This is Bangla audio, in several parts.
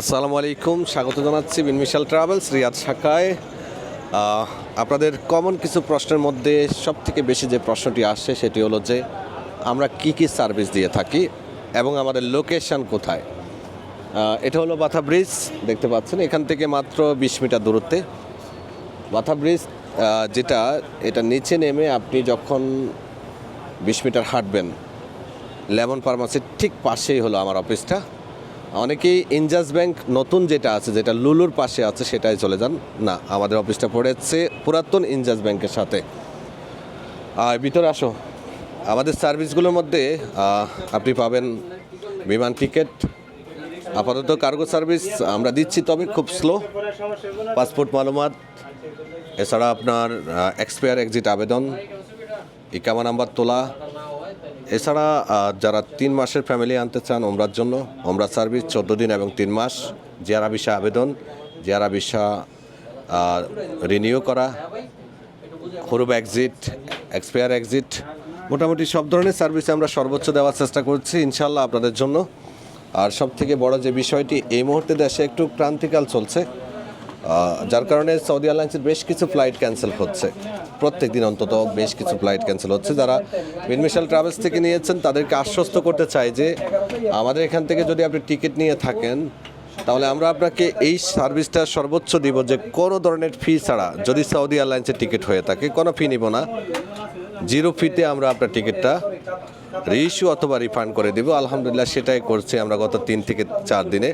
আসসালামু আলাইকুম, স্বাগত জানাচ্ছি বিনমিশাল ট্রাভেলস, রিয়াদ শাখায়। আপনাদের কমন কিছু প্রশ্নের মধ্যে সব থেকে বেশি যে প্রশ্নটি আসছে সেটি হলো যে, আমরা কি কি সার্ভিস দিয়ে থাকি এবং আমাদের লোকেশন কোথায়? এটা হলো বাথা ব্রিজ দেখতে পাচ্ছেন, এখান থেকে মাত্র বিশ মিটার দূরত্বে। বাথা ব্রিজ যেটা, এটা নিচে নেমে আপনি যখন বিশ মিটার হাঁটবেন লেমন ফার্মাসির ঠিক পাশেই হলো আমার অফিসটা অনেকেই ইনজাস ব্যাংক নতুন যেটা আছে, যেটা লুলুর পাশে আছে, সেটাই চলে যান। না, আমাদের অফিসটা পড়েছে পুরাতন ইনজাস ব্যাংকের সাথে। আর ভিতরে আসো। আমাদের সার্ভিসগুলোর মধ্যে আপনি পাবেন বিমান টিকিট, আপাতত কার্গো সার্ভিস আমরা দিচ্ছি, তবে খুব স্লো। পাসপোর্ট মালুমাত, এছাড়া আপনার এক্সপায়ার এক্সিট আবেদন, ইকামা নাম্বার তোলা এছাড়া যারা তিন মাসের ফ্যামিলি আনতে চান ওমরার জন্য, ওমরা সার্ভিস চোদ্দ দিন এবং তিন মাস, জিয়ারা ভিসা আবেদন, জিয়ারা ভিসা রিনিউ করা, হরুব এক্সিট এক্সপায়ার এক্সিট মোটামুটি সব ধরনের সার্ভিস আমরা সর্বোচ্চ দেওয়ার চেষ্টা করছি ইনশাল্লাহ আপনাদের জন্য। আর সব থেকে বড় যে বিষয়টি, এই মুহূর্তে দেশে একটু ক্রান্তিকাল চলছে। যার কারণে সৌদি এয়ারলাইন্সের বেশ কিছু ফ্লাইট ক্যান্সেল হচ্ছে। প্রত্যেক দিন অন্তত বেশ কিছু ফ্লাইট ক্যান্সেল হচ্ছে। যারা বিনমিশাল ট্রাভেলস থেকে নিয়েছেন, তাদেরকে আশ্বস্ত করতে চাই যে আমাদের এখান থেকে যদি আপনি টিকিট নিয়ে থাকেন, তাহলে আমরা আপনাকে এই সার্ভিসটা সর্বোচ্চ দিব যে কোনো ধরনের ফি ছাড়া যদি সৌদি এয়ারলাইন্সের টিকিট হয়ে থাকে, কোনো ফি নিব না। জিরো ফিতে আমরা আপনার টিকিটটা রিইস্যু অথবা রিফান্ড করে দিব। আলহামদুলিল্লাহ সেটাই করছি আমরা গত তিন থেকে চার দিনে।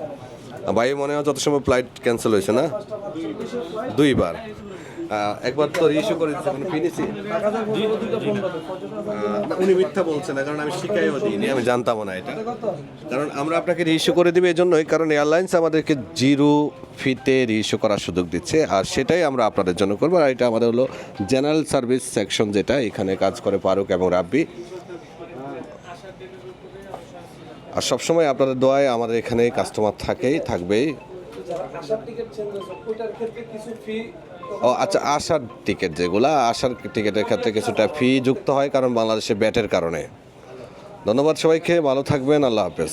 ভাই, মনে হয় যত সময় ফ্লাইট ক্যান্সেল হয়েছে, না? দুইবার। একবার তো রিইস্যু করে দিচ্ছে মানে ফিনিসি উনি মিথ্যা বলছেন না, কারণ আমি শিখাইও দিইনি, আমি জানতামও না এটা। কারণ আমরা আপনাকে রিইস্যু করে দিবে এই জন্যই কারণ এয়ারলাইন্স আমাদেরকে জিরো ফিতে রিইস্যু করার সুযোগ দিচ্ছে, আর সেটাই আমরা আপনাদের জন্য করব। আর এটা আমাদের হলো জেনারেল সার্ভিস সেকশন যেটা, এখানে কাজ করে পারুক এবং রাব্বি। আর সবসময় আপনাদের দোয়ায় আমাদের এখানে কাস্টমার থাকেই, থাকবেই। ও আচ্ছা আসার টিকিট যেগুলা আসার টিকিটের ক্ষেত্রে কিছুটা ফি যুক্ত হয় কারণ বাংলাদেশে ব্যাটের কারণে। ধন্যবাদ সবাইকে, ভালো থাকবেন, আল্লাহ হাফেজ।